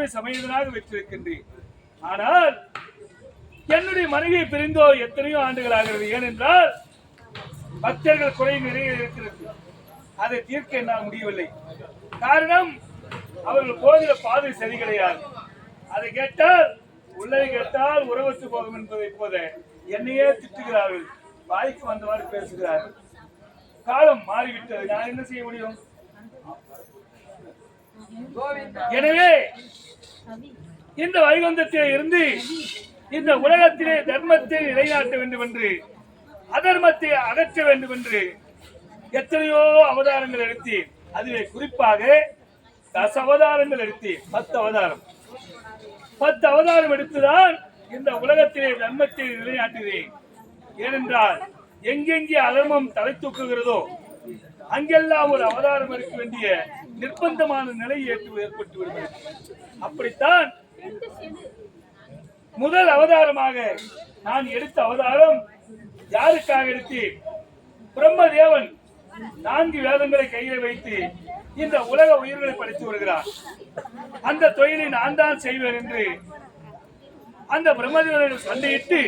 லட்சுமி சமேதனாக பெற்றிருக்கின்றேன் ஆனால் என்னுடைய மனைவியை பிரிந்தோ எத்தனையோ ஆண்டுகள் ஆகிறது ஏனென்றால் பக்தர்கள் குறை நிறைய இருக்கிறது. அதை தீர்க்க என்னால் முடியவில்லை. காரணம் அவர்கள் போகிற பாதை சரி கிடையாது. அதை கேட்டால் உள்ளதை கேட்டால் உறவத்து போகும் என்பதை போத என்னையே திட்டுகிறார்கள். வாய்க்கு வந்தவாறு பேசுகிறார்கள் காலம் மாறிவிட்டது. நான் என்ன செய்ய முடியும்? எனவே இந்த வைகுந்தத்திலே இருந்து இந்த உலகத்திலே தர்மத்தை நிலைநாட்ட வேண்டும் என்று அதர்மத்தை அகற்ற வேண்டும் என்று எத்தனையோ அவதாரங்கள் எடுத்தேன் அதிலே குறிப்பாக தச அவதாரங்கள் எடுத்தேன் பத்து அவதாரம். பத்து அவதாரம் எடுத்துதான் இந்த உலகத்திலே தர்மத்தை நிலைநாட்டுகிறேன். ஏனென்றால் எங்கெங்கே அதர்மம் தலை தூக்குகிறதோ அங்கெல்லாம் ஒரு அவதாரம் இருக்க வேண்டிய நிர்பந்தமான நிலை ஏற்று ஏற்பட்டு விடுகிறது அப்படித்தான் முதல் அவதாரமாக நான் எடுத்த அவதாரம் யாருக்காக எடுத்தேன்? பிரம்மதேவன் நான்கு வேதங்களை கையில வைத்து இந்த உலக உயிர்களை படைத்து வருகிறார். அந்த தொழிலை நான் தான் செய்வேன் என்று அந்த பிரம்மதேவனிடம் சண்டையிட்டு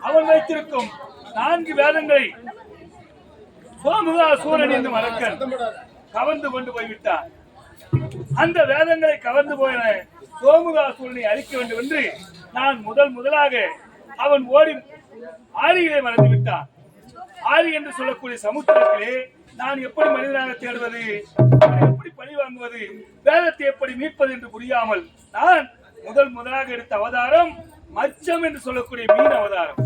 அவன் வைத்திருக்கும் நான்கு வேதங்களை சோமுகா சூரன் என்று மலக்கன் கவர்ந்து கொண்டு போய்விட்டார். அந்த வேதங்களை கவர்ந்து போயின சோமுகாசூரனை அழிக்க வேண்டும் என்று நான் முதல் முதலாக அவன் ஓடி ஆரியிலே மறந்து விட்டான். ஆரி என்று சொல்லக்கூடிய சமுத்திரத்திலே நான் எப்படி மனிதனாக தேடுவது எப்படி பழி வாங்குவது வேதத்தை எப்படி மீட்பது என்று புரியாமல் நான் முதல் முதலாக எடுத்த அவதாரம் மச்சம் என்று சொல்லக்கூடிய மீன் அவதாரம்.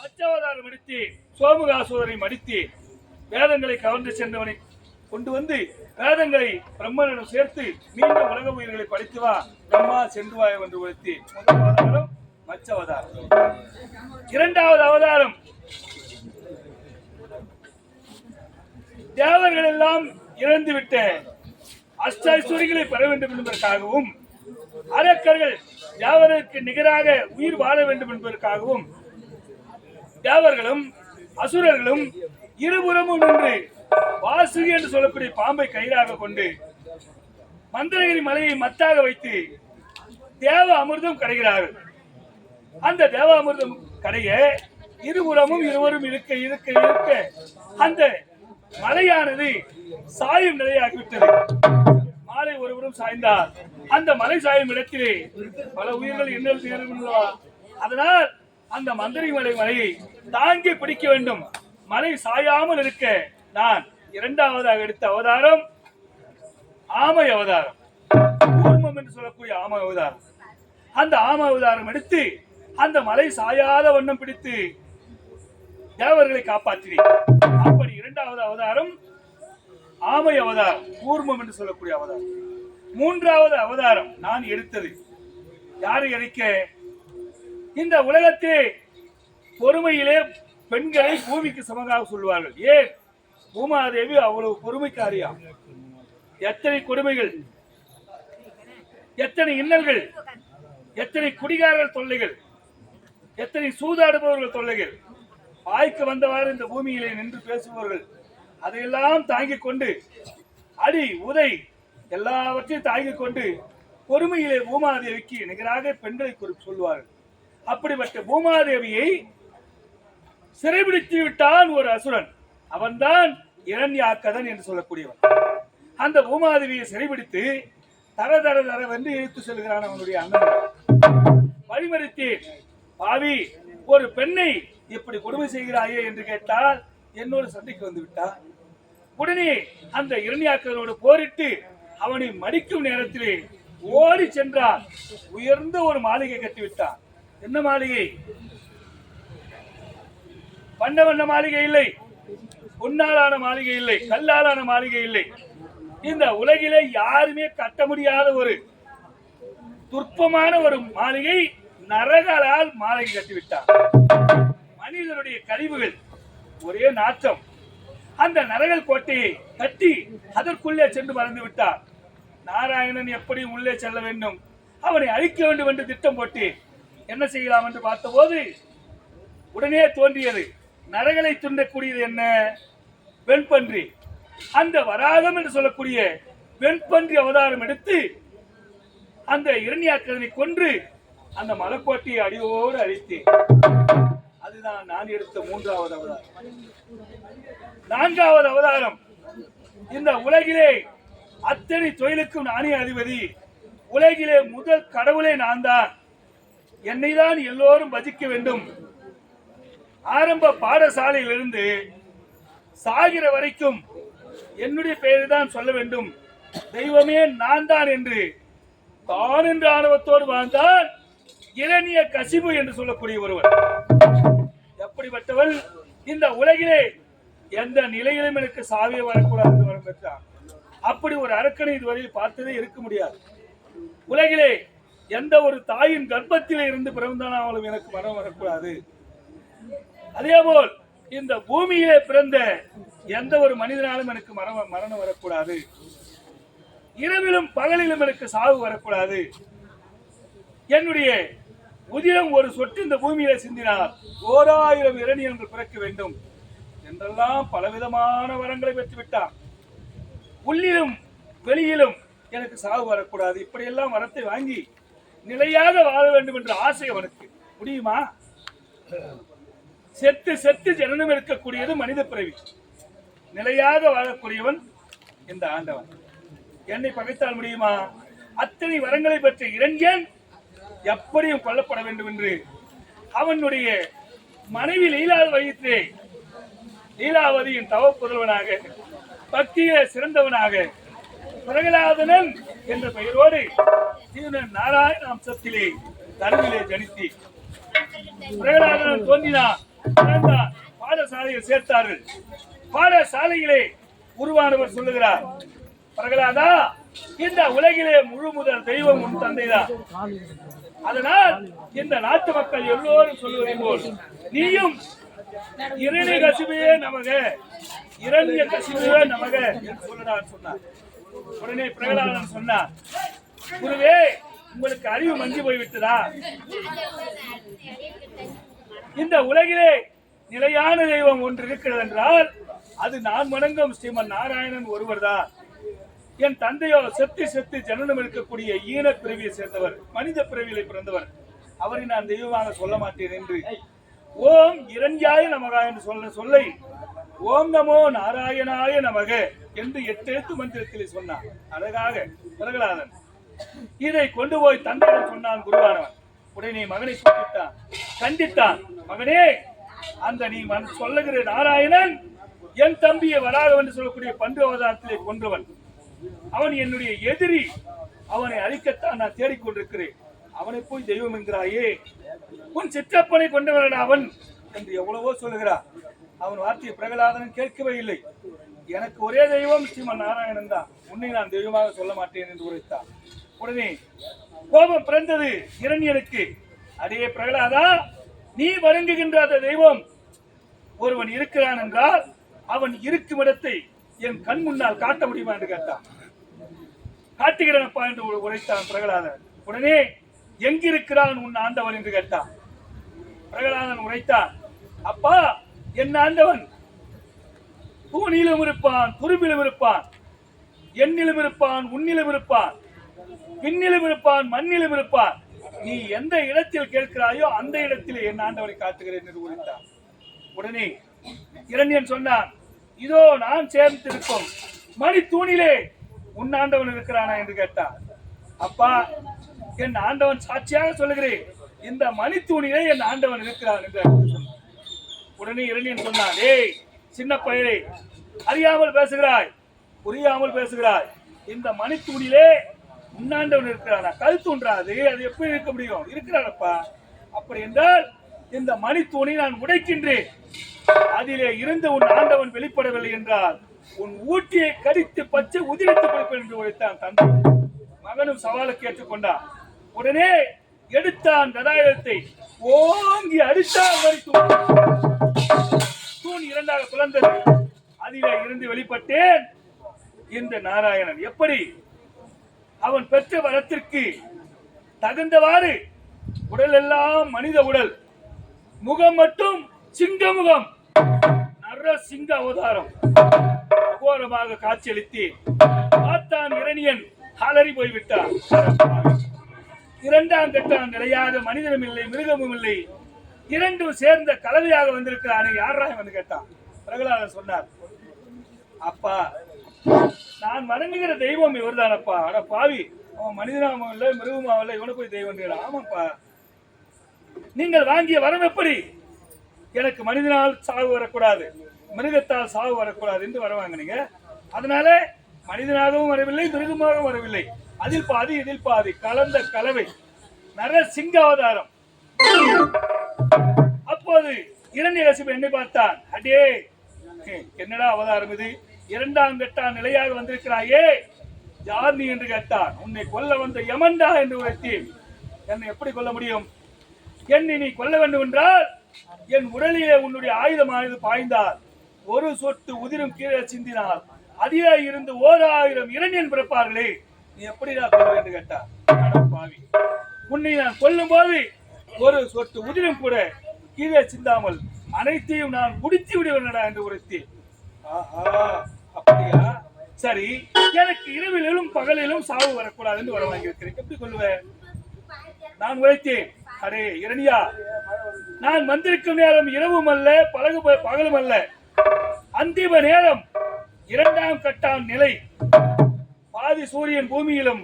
பச்சாவதாரம் அடித்து எடுத்து சோமுகாசூரனை மடித்து வேதங்களை கவர்ந்து சென்றவனை கொண்டு வந்து வேதங்களை பிரம்மனிடம் சேர்த்து மீண்டும் உலக உயிர்களை படித்து வா பிரம்மா சென்று வா என்று உழைத்து அவதாரம் மச்ச அவதாரம் இரண்டாவது அவதாரம். தேவர்கள் எல்லாம் இறந்துவிட்ட அஷ்டைஸ்வரிகளை பெற வேண்டும் என்பதற்காகவும் அரக்கர்கள் தேவருக்கு நிகராக உயிர் வாழ வேண்டும் என்பதற்காகவும் தேவர்களும் அசுரர்களும் இருபுறமும் நின்று வாசுகி என்று சொல்லக்கூடிய பாம்பை கயிறாக கொண்டு மந்திரகிரி மலையை மத்தாக வைத்து தேவ அமிர்தம் கடைகிறார்கள் அந்த தேவ அமிர்தம் கடைய இருபுறமும் இருவரும் இருக்க இருக்க இருக்க அந்த மலையானது சாயும் நிலையாகிவிட்டது. மாலை ஒருவரும் சாய்ந்தார். அந்த மலை சாயும் இடத்திலே பல உயிர்கள் என்ன அதனால் அந்த மந்திரி மலை மலையை தாங்கி பிடிக்க வேண்டும். மலை சாயாமல் இருக்க நான் இரண்டாவதாக எடுத்த அவதாரம் ஆமை அவதாரம். கூர்மம் என்று சொல்லக்கூடிய ஆமை அவதாரம். அந்த ஆமை அவதாரம் எடுத்து அந்த மலை சாயாத வண்ணம் பிடித்து தேவர்களை காப்பாற்றினேன். அப்படி இரண்டாவது அவதாரம் ஆமை அவதாரம் கூர்மம் என்று சொல்லக்கூடிய அவதாரம். மூன்றாவது அவதாரம் நான் எடுத்தது. யாரை அழைக்க? இந்த உலகத்திலே பொறுமையிலே பெண்களை பூமிக்கு சமமாக சொல்வார்கள். ஏன்? பூமாதேவி அவ்வளவு பொறுமைக்காரியா? எத்தனை கொடுமைகள்? எத்தனை இன்னல்கள்? எத்தனை குடிகாரர்கள் தொல்லைகள்? எத்தனை சூதாடுபவர்கள் தொல்லைகள்? வாய்க்கு வந்தவாறு இந்த பூமியிலே நின்று பேசுபவர்கள். அதையெல்லாம் தாங்கிக் கொண்டு அடி உதை எல்லாவற்றையும் தாங்கிக் கொண்டு பொறுமையிலே பூமாதேவிக்கு நிகராக பெண்களை குறிப்பு சொல்வார்கள். அப்படிப்பட்ட பூமாதேவியை சிறைபிடித்து விட்டான் ஒரு அசுரன். அவன்தான் இரண்யாக்கதன் என்று சொல்லக்கூடியவன். அந்த பூமாதேவியை சிறைபிடித்து தர தர தரவென்று இழுத்து செல்கிறான் அவனுடைய அண்ணன். வழிமறித்தேன் பாவி ஒரு பெண்ணை இப்படி கொடுமை செய்கிறாயே என்று கேட்டால் என்னோடு சண்டைக்கு வந்து விட்டார். உடனே அந்த இரணியாக்களோடு போரிட்டு அவனை மடிக்கும் நேரத்திலே ஓடி சென்றார் உயர்ந்த ஒரு மாளிகை கட்டிவிட்டான் என்ன மாளிகை? வண்ண வண்ண மாளிகை இல்லை. பொன்னாலான மாளிகை இல்லை. கல்லாலான மாளிகை இல்லை. இந்த உலகிலே யாருமே கட்ட முடியாத ஒரு துர்ப்பமான ஒரு மாளிகை நரகலால் மாளிகை கட்டிவிட்டார் மனிதனுடைய கழிவுகள் ஒரே நாற்றம். அந்த நரகல் கோட்டையை கட்டி அதற்குள்ளே சென்று மறந்து விட்டார். நாராயணன் எப்படி உள்ளே செல்ல வேண்டும்? அவனை அழிக்க வேண்டும் என்று திட்டம் போட்டு என்ன செய்யலாம் என்று பார்த்தபோது உடனே தோன்றியது நரகளை துண்டக்கூடியது என்ன? வெண்பன்றி. அந்த வராகம் என்று சொல்லக்கூடிய வெண்பன்றி அவதாரம் எடுத்து அந்த இரணியாக்கதனை கொன்று அந்த மலைக்கோட்டையை அடியோடு அழித்தேன். அதுதான் நான் எடுத்த மூன்றாவது அவதாரம். நான்காவது அவதாரம். இந்த உலகிலே அத்தனை தொழிலுக்கும் நானே அதிபதி. உலகிலே முதல் கடவுளே நான் தான் என்னை தான் எல்லோரும் பஜிக்க வேண்டும். ஆரம்ப பாடசாலையிலிருந்து சாகிற வரைக்கும் என்னுடைய பெயரை தான் சொல்ல வேண்டும். தெய்வமே நான் தான் என்று தான் என்று ஆணவத்தோடு வாழ்ந்தான் இரணிய கசிபு என்று சொல்லக்கூடிய ஒருவர் எப்படிப்பட்டவள்? இந்த உலகிலே எந்த நிலையிலும் எனக்கு சாவிய வரக்கூடாது என்று வரம் பெற்றான். அப்படி ஒரு அரக்கனை இதுவரையில் பார்த்ததே இருக்க முடியாது. உலகிலே எந்த ஒரு தாயின் கர்ப்பத்திலே இருந்து பிறந்தானாலும் எனக்கு மரணம் வரக்கூடாது. அதேபோல் இந்த பூமியிலே பிறந்த எந்த ஒரு மனிதனாலும் எனக்கு மரணம் மரணம் வரக்கூடாது. இரவிலும் பகலிலும் எனக்கு சாவு வரக்கூடாது. என்னுடைய உதிரம் ஒரு சொட்டு இந்த பூமியில சிந்தினார் ஓராயிரம் இரணியங்கள் பிறக்க வேண்டும் என்றெல்லாம் பலவிதமான வரங்களை பெற்றுவிட்டான். உள்ளிலும் வெளியிலும் எனக்கு சாவு வரக்கூடாது. இப்படியெல்லாம் வரத்தை வாங்கி நிலையாக வாழ வேண்டும் என்ற ஆசை அவனுக்கு. முடியுமா? செத்து செத்து ஜனனம் இருக்கக்கூடியது மனித பிறவி. நிலையாக வாழக்கூடியவன் இந்த ஆண்டவன். என்னை பகைத்தால் முடியுமா? அத்தனை வரங்களை பெற்ற இளைஞன் எப்படியும் கொல்லப்பட வேண்டும் என்று அவனுடைய மனைவி லீலா வயிற்றே லீலாவதியின் தவ புதல்வனாக சிறந்தவனாக பிரகலாதனன் என்ற பெயரோடு சீவனன் நாராயண அம்சத்திலே தருவிலே ஜனித்தி. பிரகலாதனன் தோன்றினான் பிறந்தான். பாடசாலையில் சேர்த்தார்கள். பாடசாலையிலே உருவானவர் சொல்லுகிறார் பிரகலாதா இந்த உலகிலே முழு முதல் தெய்வம் உன் தந்தைதான். அதனால் இந்த நாட்டு மக்கள் எல்லோரும் சொல்லுவதை போல் நீயும் இரண்டு கசிவே நமக இரண்டிய கசிவே நமக என்று சொல்லடான்னு சொன்னார். உடனே பிரகலாதன் சொன்னார் குருவே உங்களுக்கு அறிவு மங்கி போய்விட்டதா? இந்த உலகிலே நிலையான தெய்வம் ஒன்று இருக்கிறது என்றால் அது நான் வணங்கும் ஸ்ரீமன் நாராயணன் ஒருவர்தான் என் தந்தையோ செத்து செத்து ஜனனம் இருக்கக்கூடிய ஈன பிறவியை சேர்ந்தவர் மனித பிறவியிலே பிறந்தவர். அவரை நான் தெய்வமாக சொல்ல மாட்டேன் என்று. ஓம் இரண்யாய நமகா என்று சொல்ல சொல்லை ஓம் நமோ நாராயணாய நமக என்று எட்டெழுத்து மந்திரத்தில் சொன்னான். அழகாக பிரகலாதன் இதை கொண்டு போய் தந்தையிடம் சொன்னான் குருவானவன். உடனே மகனை கூப்பிட்டான் கண்டித்தான். மகனே அந்த நீ சொல்லுகிற நாராயணன் என் தம்பியை வராக என்று சொல்லக்கூடிய பண்டு அவதாரத்திலே கொன்றவன். அவன் என்னுடைய எதிரி. அவனை அழிக்கத்தான் நான் தேடிக்கொண்டிருக்கிறேன். அவனை போய் தெய்வம் என்கிறாயே. உன் சிற்றப்பனை கொண்டவன் அவன் என்று எவ்வளவோ சொல்லுகிறார் அவன் வார்த்தையை பிரகலாதனும் கேட்கவே இல்லை. எனக்கு ஒரே தெய்வம் ஸ்ரீமன் நாராயணன் தான். உன்னை நான் தெய்வமாக சொல்ல மாட்டேன் என்று உரைத்தான் உடனே கோபம் பிறந்தது இரண்யனுக்கு. அடே பிரகலாதா நீ வணங்குகின்ற அந்த தெய்வம் ஒருவன் இருக்கிறான் என்றால் அவன் இருக்கும் இடத்தை என் கண் முன்னால் காட்ட முடியுமா என்று கேட்டான். காட்டுகிறனப்பா என்று உரைத்தான் பிரகலாதன். உடனே எங்கிருக்கிறான் உன் ஆண்டவன் என்று கேட்டான். பிரகலாதன் உரைத்தான் அப்பா என் ஆண்டவன். தூணிலும் இருப்பான் துரும்பிலும் இருப்பான். எண்ணிலும் இருப்பான் உன்னிலும் இருப்பான். விண்ணிலும் இருப்பான் மண்ணிலும் இருப்பான். நீ எந்த இடத்தில் கேட்கிறாயோ அந்த இடத்தில் என் ஆண்டவனை காத்துகிறேன் என்று உரைத்தான் உடனே இரண்யன் சொன்னான் இதோ நான் சேர்ந்திருக்கும் மணி தூணிலே உன் ஆண்டவன் இருக்கிறானா? என்று கேட்டான். அப்பா என் ஆண்டவன் சாட்சியாக சொல்லுகிறேன். இந்த மணி தூணிலே என் ஆண்டவன் இருக்கிறான் என்று உடனே இரணியன் சொன்னான் ஏய் சின்ன பயலே அறியாமல் பேசுகிறாய் புரியாமல் பேசுகிறாய். இந்த மணித்தூணிலே உண்ணாண்டவன் இருக்கிறானா. கல் தூண்டாது அது எப்படி இருக்க முடியும்? இருக்கிறானப்பா. அப்படி என்றால் இந்த மணித்தூணை நான் உடைக்கின்றேன். அதிலே இருந்து உன் ஆண்டவன் வெளிப்படவில்லை என்றால் உன் ஊட்டியை கடித்து பச்சை உதிரித்து கொடுப்பேன் என்று உழைத்தான் தந்தை. மகனும் சவாலுக்கு ஏற்றுக்கொண்டான். உடனே எடுத்தான் கதாயுதத்தை ஓங்கி அடித்தான் மணித்தூண். தூண் இரண்டாக பிளந்தது. அதிலே இருந்து வெளிப்பட்டேன். இந்த நாராயணன் எப்படி? அவன் பெற்ற வரத்திற்கு தகுந்தவாறு உடல் எல்லாம் மனித உடல் முகம் மட்டும் சிங்க முகம் நர சிங்க அவதாரம். அகோரமாக காட்சியளித்து பார்த்தான் இரணியன் அலறி போய்விட்டான். இரண்டாம் கட்டம் நிலையாக மனிதனும் இல்லை மிருகமும் இல்லை இரண்டும் சேர்ந்த கலவையாக வந்திருக்கிறானே. யாரா வந்து கேட்டான்? பிரகலாதர் சொன்னார் அப்பா நான் வணங்குகிற தெய்வம் இவர்தானப்பா. அட பாவி அவன் மனிதனாகவும் இல்லை மிருகமாவும் இல்லை இவனை போய் தெய்வம் கேளு. ஆமாப்பா. நீங்கள் வாங்கிய வரம் எப்படி? எனக்கு மனிதனால் சாவு வரக்கூடாது. மிருகத்தால் சாவு வரக்கூடாது என்று வர வாங்கினீங்க. அதனால மனிதனாகவும் வரவில்லை மிருகமாகவும் வரவில்லை. அதில் பாதி இதில் பாதி. கலந்த கலவை. நர சிங்க அவதாரம் அப்போது இரண்யகசிபு என்னை பார்த்தான். அடே என்னடா அவதாரம் இது? இரண்டாம் கட்டான் நிலையாக வந்திருக்கிறாயே. யார் நீ என்று கேட்டான். உன்னை கொல்ல வந்த யமன்டா என்று உரைத்தேன். என்னை எப்படி கொல்ல முடியும்? என்னை நீ கொல்ல வேண்டும் என்றால் என் உடலிலே உன்னுடைய ஆயுதமானது பாய்ந்தால் ஒரு சொட்டு உதிரும் கீழே சிந்தினால் அதிலே இருந்து ஓர் ஆயிரம் இரண்டியன் பிறப்பார்களே. நீ எப்படி நான் கொல்ல என்று கேட்டார். பாவி உன்னை நான் கொல்லும் போது ஒரு சொட்டு உதிரும் கூட கீழே சிந்தாமல் அனைத்தையும் நான் முடித்து விடுவேனடா என்று உரைத்தேன் ஆஹா அப்படியா? சரி எனக்கு இரவிலும் பகலிலும் சாவு வரக்கூடாது என்று வர வாங்கியிருக்கிறேன் எப்படி கொள்ளுவேன் நான் உழைத்தேன் அரே இரணியா நான் வந்திருக்கும் நேரம் இரவும் அல்ல பழகு பகலும் அல்ல. அந்திம நேரம் இரண்டாம் கட்டாம் நிலை. பாதி சூரியன் பூமியிலும்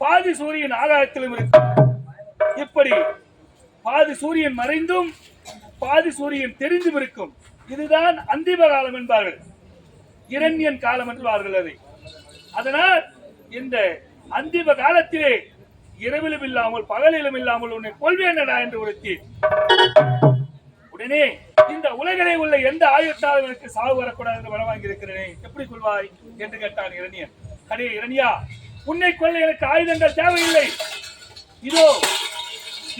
பாதி சூரியன் ஆகாயத்திலும் இருக்கும். இப்படி பாதி சூரியன் மறைந்தும் பாதி சூரியன் தெரிந்தும் இருக்கும். இதுதான் அந்திம காலம் என்பார்கள். இரண்யன் காலம் என்பார்கள் அதை. அதனால் இந்த அந்திம காலத்திலே இரவிலும் இல்லாமல் பகலிலும் இல்லாமல் உன்னை கொள்வேனடா என்று உரைத்தி உடனே இந்த உலகிலே உள்ள எந்த ஆயுத்தாலும் எனக்கு சாவு வரக்கூடாது என்று வரவாங்கி வாங்கியிருக்கிறேனே எப்படி கொள்வாய்? என்று கேட்டான் இரணியன். அடே இரணியா உன்னை கொள்ள எனக்கு ஆயுதங்கள் தேவையில்லை. இதோ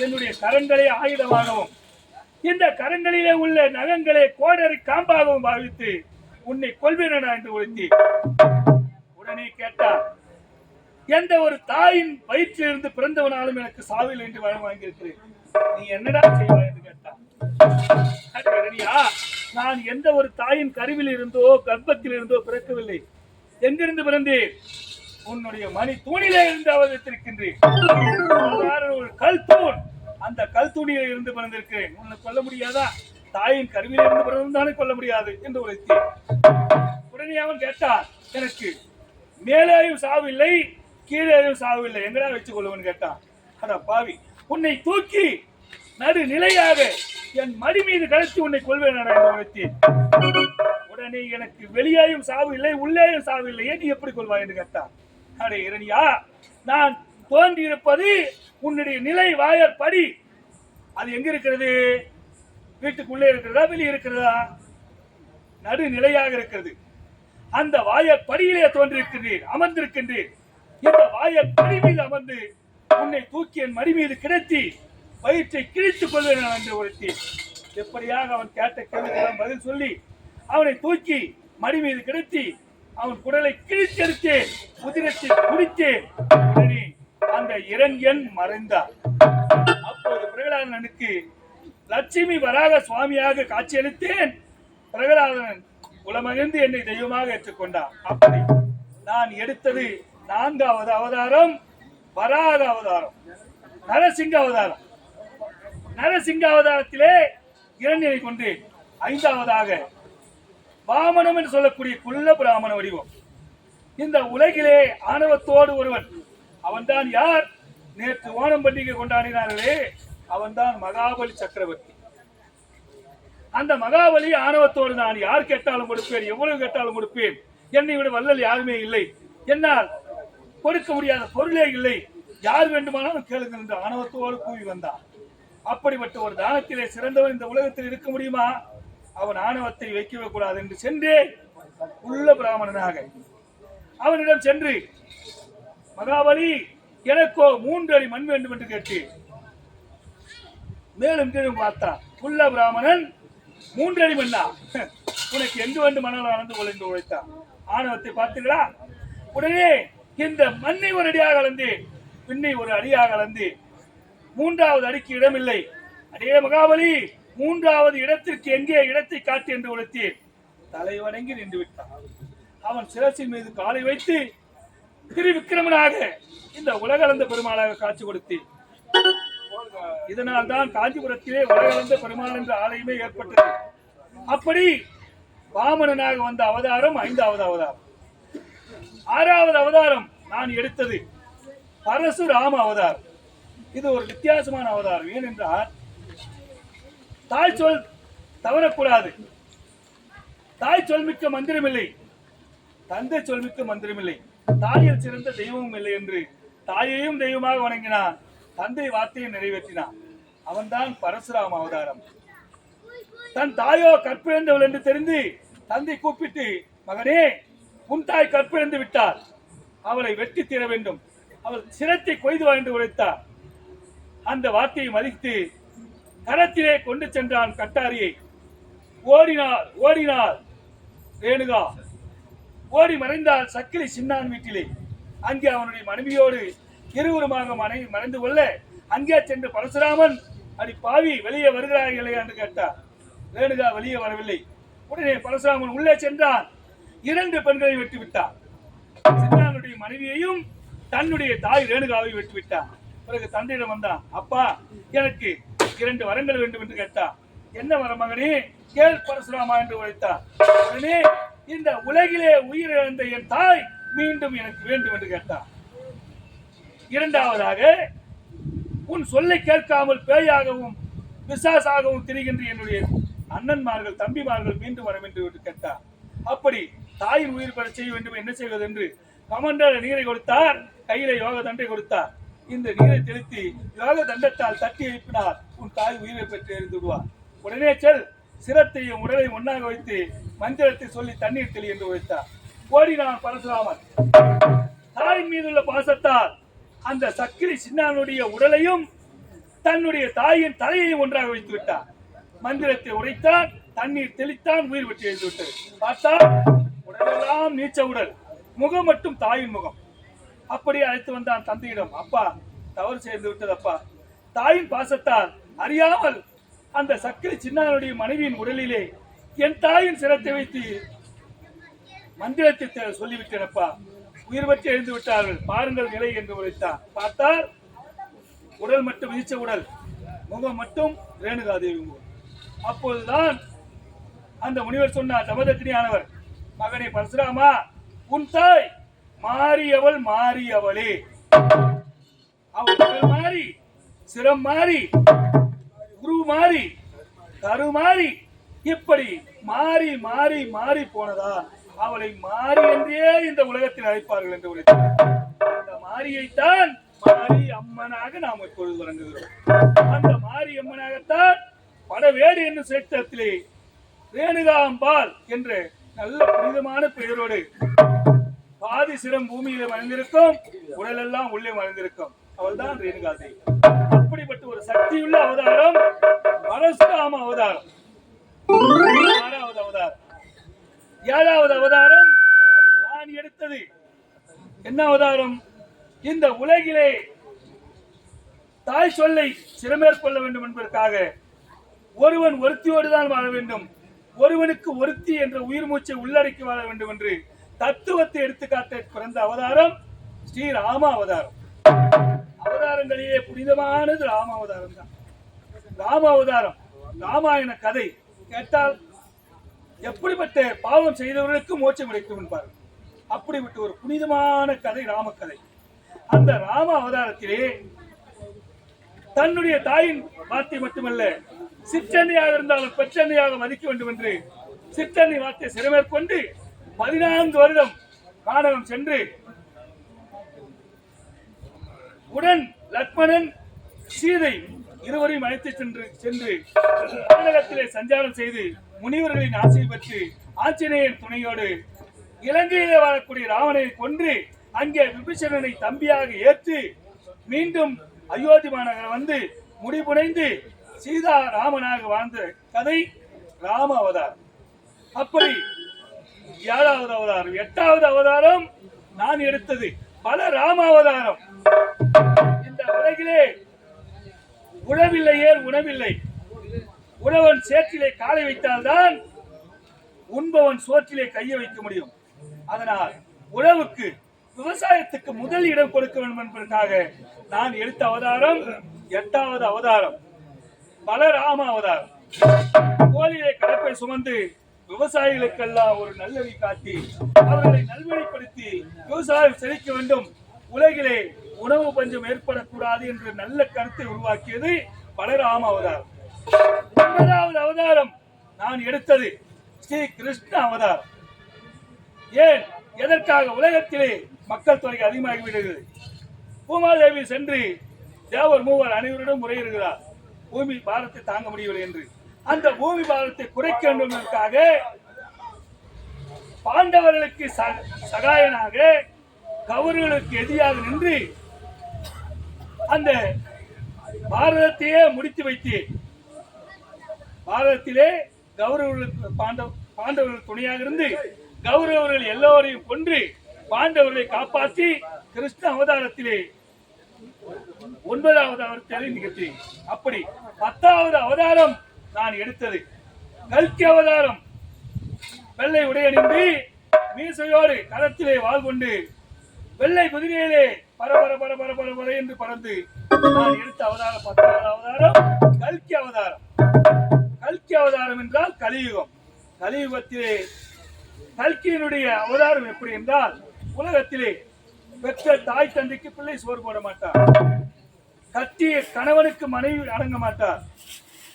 என்னுடைய கரங்களை ஆயுதமாகவும் இந்த கரங்களிலே உள்ள நகங்களை கோடரி காம்பாகவும் பாவித்து உன்னை கொள்வேனா என்று ஒழுங்கி. உடனே கேட்டார் எந்த ஒரு தாயின் வயிற்றிலிருந்து பிறந்தவனாலும் எனக்கு சாவில் என்று வரம் வாங்கியிருக்கிறேன். நீ என்னடா செய்வாய் என்று கேட்டான் நான் எந்த ஒரு தாயின் கருவில் இருந்தோ கர்ப்பத்தில் இருந்தோ பிறக்கவில்லை. எங்கிருந்து பிறந்தேன் உன்னுடைய மணி தூணிலே இருந்து அவதரித்திருக்கின்றேன் ஒரு கல் தூண். அந்த கல் துணியில் இருந்து பிறந்திருக்கிறேன். உன்னை கொல்ல முடியாதா? தாயின் கருவியில் இருந்து பிறந்தானே கொல்ல முடியாது என்று உரைத்தி உடனே அவன் கேட்டான் எனக்கு மேலேயும் சாவில்லை கீழேயும் சாவில்லை எங்கடா வச்சு கொள்ளுவன் கேட்டான். அட பாவி உன்னை தூக்கி நடு நிலையாக என் மடி மீது கடத்தி உன்னை கொள்வேன் என்று உரைத்தேன். உடனே எனக்கு வெளியேயும் சாவு இல்லை உள்ளேயும் சாவு இல்லை. நீ எப்படி கொள்வாய் என்று கேட்டான். அடே இரணியா நான் தோன்றியிருப்பது உன்னுடைய நிலை வாயற் படி அது எங்க இருக்கிறது? வீட்டுக்குள்ளே இருக்கிறதா? வெளியே இருக்கிறதா? நடுநிலையாக இருக்கிறது. அந்த வாயற் படியிலே தோன்றிருக்கின்றீர் அமர்ந்திருக்கின்றீர். இந்த வாயற் படி மீது அமர்ந்து உன்னை தூக்கி என் மடி மீது கிடத்தி வயிற்றை கிழித்துக் கொள்வேன் என்று ஒருத்தி எப்படியாக அவன் கேட்ட கேள்விக்கெல்லாம் பதில் சொல்லி அவனை தூக்கி மடி மீது கிடத்தி அவன் குடலை கிழித்தெடுத்து உதிரத்தை குடித்தேன் உடனே அந்த இரண்யன் மறைந்தார். அப்போது பிரகலாதனுக்கு லட்சுமி வராக சுவாமியாக காட்சியளித்தேன். பிரகலாதனன் உலமகிழ்ந்து என்னை தெய்வமாக ஏற்றுக்கொண்டார். அப்படி நான் எடுத்தது நான்காவது அவதாரம் வராக அவதாரம் நரசிங்க அவதாரம். நரசிங்க அவதாரத்திலே இரண்டினை கொண்டு ஐந்தாவதாக வாமனம் என்று சொல்லக்கூடிய குள்ள பிராமண வடிவம். இந்த உலகிலே ஆணவத்தோடு ஒருவன் அவன்தான் யார்? நேற்று ஓணம் பண்டிகை கொண்டாடினார்களே அவன்தான் மகாபலி சக்கரவர்த்தி. அந்த மகாபலி ஆணவத்தோடு நான் யார் கேட்டாலும் கொடுப்பேன் எவ்வளவு கேட்டாலும் கொடுப்பேன்? என்னை விட வல்லல் யாருமே இல்லை. என்னால் கொடுக்க முடியாத பொருளே இல்லை. யார் வேண்டுமானாலும் கேளுங்கள் என்று ஆணவத்தோடு கூவி வந்தான். அப்படிப்பட்ட ஒரு தானத்திலே சிறந்தவன் இந்த உலகத்தில் இருக்க முடியுமா? அவன் ஆணவத்தை வைக்கவே கூடாது என்று சென்றே உள்ள பிராமணனாக அவனிடம் சென்று மகாபலி எனக்கோ மூன்று அடி மண் வேண்டும் என்று கேட்டேன். மேலும் கீழும் பார்த்தான் புல்ல பிராமணன் மூன்று அடி மண்ணா? உனக்கு எங்கு வேண்டும் மணல் அளந்து கொள் என்று உழைத்தான். ஆணவத்தை பார்த்தீர்களா? உடனே இந்த மண்ணை ஒரு அடியாக அளந்து பின்னை ஒரு அடியாக அளந்து மூன்றாவது அடிக்கு இடமில்லை. அடே மகாபலி மூன்றாவது இடத்திற்கு எங்கே இடத்தை காட்டு என்று உழைத்தேன். தலை வணங்கி நின்று விட்டான் அவன் சிரசின் மீது காலை வைத்து திருவிக்கிரமனாக இந்த உலகளந்த பெருமாளாக காட்சி கொடுத்து இதனால் தான் காஞ்சிபுரத்திலே உலகளந்த பெருமாள் என்ற ஆலயமே ஏற்பட்டது. அப்படி வாமனனாக வந்த அவதாரம் ஐந்தாவது அவதாரம். ஆறாவது அவதாரம் நான் எடுத்தது பரசுராம அவதாரம். இது ஒரு வித்தியாசமான அவதாரம். ஏனென்றால் தாய் சொல் தவறக்கூடாது. தாய் சொல்மிக்க மந்திரமில்லை. தந்தை சொல்மிக்க மந்திரமில்லை. தாயில் சிறந்த தெய்வமும் இல்லை என்று தாயையும் தெய்வமாக வணங்கினான். தந்தை வார்த்தையை நிறைவேற்றினான். அவன்தான் பரசுராம அவதாரம். தன் தாயோ கற்பிழந்தவள் என்று தெரிந்து தந்தை கூப்பிட்டு மகனே உன் தாய் கற்பிழந்து விட்டார். அவளை வெட்டி தீர வேண்டும். அவள் சிரத்தை கொய்து வா என்று உரைத்தார். அந்த வார்த்தையை மதித்து கரத்திலே கொண்டு சென்றான் கட்டாரியை. ஓடினார் ஓடினார் ரேணுகா ஓடி மறைந்தால் சக்கிலி சின்னான் வீட்டிலே. அங்கே அவனுடைய மனைவியோடு இருவருமாக மனை மறைந்து கொள்ள அங்கே சென்று பரசுராமன் அடி பாவி வெளியே வருகிறார்களே என்று கேட்டார். ரேணுகா வெளியே வரவில்லை. உடனே பரசுராமன் உள்ளே சென்றான். இரண்டு பெண்களை வெட்டிவிட்டார். சின்னானுடைய மனைவியையும் தன்னுடைய தாய் ரேணுகாவை வெட்டிவிட்டார். பிறகு தந்தையிடம் வந்தான் அப்பா எனக்கு இரண்டு வரங்கள் வேண்டும் என்று கேட்டார். என்ன வர மகனே? கேள் பரசுராமா என்று உழைத்தார் உடனே இந்த உலகிலே உயிரிழந்த என் தாய் மீண்டும் எனக்கு வேண்டும் என்று கேட்டார். இரண்டாவதாக உன் சொல்லை கேட்காமல் பேயாகவும் பிசாசாகவும் திரிகின்ற என்னுடைய அண்ணன்மார்கள் தம்பிமார்கள் மீண்டும் வர வேண்டும் என்று கேட்டார். அப்படி தாயின் உயிர் பெற செய்ய வேண்டும் என்ன செய்வது என்று கமண்டல நீரை கொடுத்தார் கையில யோக தண்டை கொடுத்தார். இந்த நீரை தெளித்து யோக தண்டத்தால் தட்டி எழுப்பினார் உன் தாய் உயிரை பெற்று எறிந்து விடுவார். உடனே செல் சிரத்தையும் உடலையும் ஒன்றாக வைத்து மந்திரத்தை சொல்லி தண்ணீர் தெளி என்று வைத்தார் ஓடினான் பரசுராமன். தாய் மீதுள்ள பாசத்தால் அந்த சக்கிரி சின்னானுடைய உடலையும் தன்னுடைய தாயின் தலையையும் ஒன்றாக வைத்து விட்டார். மந்திரத்தை உரைத்தான் தண்ணீர் தெளித்தான் உயிர் விட்டு எழுந்து விட்டது. பார்த்தால் உடலெல்லாம் நீச்ச உடல் முகம் மட்டும் தாயின் முகம். அப்படியே அழைத்து வந்தான் தந்தையிடம் அப்பா தவறு செய்து விட்டது அப்பா. தாயின் பாசத்தால் அறியாமல் அந்த சக்கரை சின்னானுடைய மனைவியின் உடலிலே என் தாயின் சிரத்தை வைத்து மந்திரத்தை சொல்லிவிட்டனப்பா. சொல்லிவிட்டேனப்பா உயிர் பற்றி எழுந்து விட்டார்கள். பாருங்கள் நிலை என்று உரைத்தார். பார்த்தால் உடல் மட்டும் வீச்ச உடல். முகம் மட்டும் ரேணுகாதேவி முகம். அப்போதுதான் அந்த முனிவர் சொன்னார் தமதத்தினியானவர் மகனே பரசுராமா உன் தாய் மாறியவள் மாறியவளே. அவள் மாறி சிரம் மாறி குரு மாறி இப்படி மாறி மாறி மாறி போனதா? அவளை மாறி என்றே இந்த உலகத்தில் அழைப்பார்கள் என்று உரைத்தார் அந்த மாரியைத்தான் மாறி அம்மனாக நாம் இப்பொழுது வழங்குகிறோம். அந்த மாறி அம்மனாகத்தான் படவேடு என்னும் சேத்திரத்திலே ரேணுகாம்பாள் என்ற நல்ல புனிதமான பெயரோடு பாதி சிரம் பூமியில மறைந்திருக்கும் உடல் எல்லாம் உள்ளே மறைந்திருக்கும் அவள்தான் ரேணுகா தேவி ஒரு சக்தியுள்ள அவதாரம் பரசுராம அவதாரம். ஆறாவது அவதாரம். ஏழாவது அவதாரம் நான் எடுத்தது. என்ன அவதாரம்? இந்த உலகிலே தாய் சொல்லை சிறமேற்கொள்ள வேண்டும் என்பதற்காக ஒருவன் ஒருத்தியோடு தான் வாழ வேண்டும். ஒருவனுக்கு ஒருத்தி என்ற உயிர் மூச்சை உள்ளடக்கி வாழ வேண்டும் என்று தத்துவத்தை எடுத்துக்காட்ட பிறந்த அவதாரம் ஸ்ரீ ராம அவதாரம். அவதாரங்களிலே புனிதமானது ராம அவதாரம் தான். ராம அவதாரம் ராமாயண கதை. கேட்டால் எப்படிப்பட்ட பாவம் செய்தவர்களுக்கு மோட்சம் கிடைக்கும் என்பார். அப்படிப்பட்ட ஒரு புனிதமான கதை ராமக்கதை அந்த ராம அவதாரத்திலே தன்னுடைய தாயின் வார்த்தை மட்டுமல்ல சிற்றன்னையாக இருந்தாலும் பெற்றன்னையாக மதிக்க வேண்டும் என்று சிற்றன்னை வார்த்தை சிறமேற்கொண்டு பதினான்கு வருடம் காணகம் சென்று உடன் லக்மணன் சீதை இருவரையும் அழைத்து சென்று சென்று தமிழகத்திலே சஞ்சாரம் செய்து முனிவர்களின் ஆசை பெற்று ஆஞ்சநேயன் துணையோடு இலங்கையிலே வாழக்கூடிய ராவணனை கொன்று அங்கே விபீஷணனை தம்பியாக ஏற்று மீண்டும் அயோத்தி மாநகரம் வந்து முடிபுனைந்து சீதா ராமனாக வாழ்ந்த கதை ராம அவதாரம். அப்படி ஏழாவது அவதாரம் எட்டாவது அவதாரம் நான் எடுத்தது பல ராம அவதாரம். இந்த உலகிலே உணவில்லையே உணவில்லை. உணவன் சேற்றிலே காலை வைத்தால்தான் உண்பவன் சோற்றிலே கையை வைக்க முடியும். அதனால் உழவுக்கு விவசாயத்துக்கு முதல் இடம் கொடுக்க வேண்டும் என்பதற்காக நான் எடுத்த அவதாரம் எட்டாவது அவதாரம். பலராம அவதாரம். கோழியை கடப்பை சுமந்து விவசாயிகளுக்கெல்லாம் ஒரு நல்லறி காட்டி அவர்களை நல்வழிப்படுத்தி விவசாயம் செழிக்க வேண்டும். உலகிலே உணவு பஞ்சம் ஏற்படக்கூடாது என்ற நல்ல கருத்தை உருவாக்கியது பலராம அவதாரம். ஒன்பதாவது அவதாரம் நான் எடுத்தது ஸ்ரீ கிருஷ்ண அவதாரம். ஏன்? எதற்காக? உலகத்திலே மக்கள் தொகை அதிகமாகி விடுகிறது பூமாதேவி சென்று தேவர் மூவர் அனைவரிடம் முறையிடுகிறார் பூமி பாரத்தை தாங்க முடியவில்லை என்று. அந்த பூமி பாரத்தை குறைக்க வேண்டும் என்பதற்காக பாண்டவர்களுக்கு ச- சகாயனாக கௌரவர்களுக்கு எதிராக நின்று அந்த பாரதத்தையே முடித்து வைத்து பாரதத்திலே கௌரவர்களுக்கு பாண்டவ பாண்டவர்கள் துணையாக இருந்து கௌரவர்கள் எல்லோரையும் கொன்று பாண்டவர்களை காப்பாற்றி கிருஷ்ண அவதாரத்திலே ஒன்பதாவது அவதாரத்தை நிகழ்த்தி அப்படி பத்தாவது அவதாரம் நான் எடுத்தது. கல்கி அவதாரம். வெள்ளை உடையணிந்து மீசையோடு களத்திலே வாழ் கொண்டு வெள்ளை குதிரையிலே பரபர பரபர பரபர என்று பறந்து நான் எடுத்த அவதாரம் பத்தாவது அவதாரம் கல்கி அவதாரம். கல்கி அவதாரம் என்றால் கலியுகம். கலியுகத்திலே கல்கியினுடைய அவதாரம் எப்படி என்றால் உலகத்திலே பெற்ற தாய் தந்தைக்கு பிள்ளை சோறு போட மாட்டார். கட்டிய கணவனுக்கு மனைவி அடங்க மாட்டார்.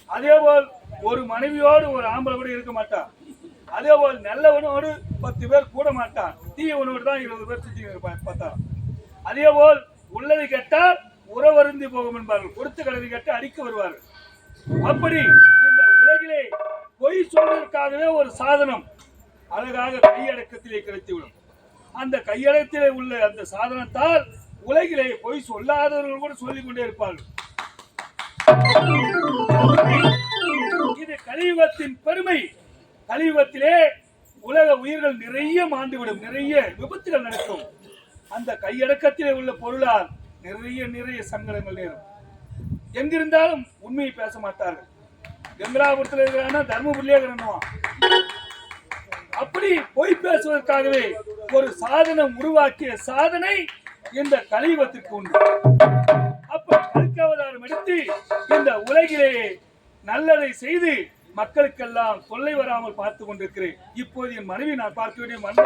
அதேபோல் ஒரு மனைவியோடு ஒரு ஆம்பளை கூட இருக்க மாட்டார். அதேபோல் நல்லவனோடு பத்து பேர் கூட மாட்டான் தீயவனோடு தான் இருபது பேர் சுற்றி இருப்பான் அதே அதேபோல் உள்ளது கேட்டால் உறவருந்தி போகும் என்பார்கள். கொடுத்து கடனை கேட்டு அடிக்க வருவார்கள். அப்படி இந்த உலகிலே பொய் சொல்வதற்காகவே ஒரு சாதனம் அழகாக கையடக்கத்திலே கிடைத்துவிடும் அந்த கையடக்கத்திலே உள்ள அந்த சாதனத்தால் உலகிலே பொய் சொல்லாதவர்கள் கூட சொல்லிக் கொண்டே இருப்பார்கள். இது கலியுகத்தின் பெருமை. கலியுகத்திலே உலக உயிர்கள் நிறைய மாண்டுவிடும் நிறைய விபத்துகள் நடக்கும். அந்த கையடக்கத்திலே உள்ள பொருளால் நிறைய நிறைய சங்கடங்கள் நேரும். எங்கிருந்தாலும் உண்மையை பேச மாட்டார்கள். கங்கராபுரத்தில் இருக்கிறான்னா தர்மபுரியிலே அப்படி பொய் பேசுவதற்காகவே ஒரு சாதனம் உருவாக்கிய சாதனை இந்த கலியுகத்திற்கு உண்டு. அப்ப கல்கி அவதாரம் எடுத்து இந்த உலகிலே நல்லதை செய்து மக்களுக்கெல்லாம் தொல்லை வராமல் பார்த்து கொண்டிருக்கிறேன். இப்போது என் மனைவி நான் பார்க்க வேண்டிய மனைவி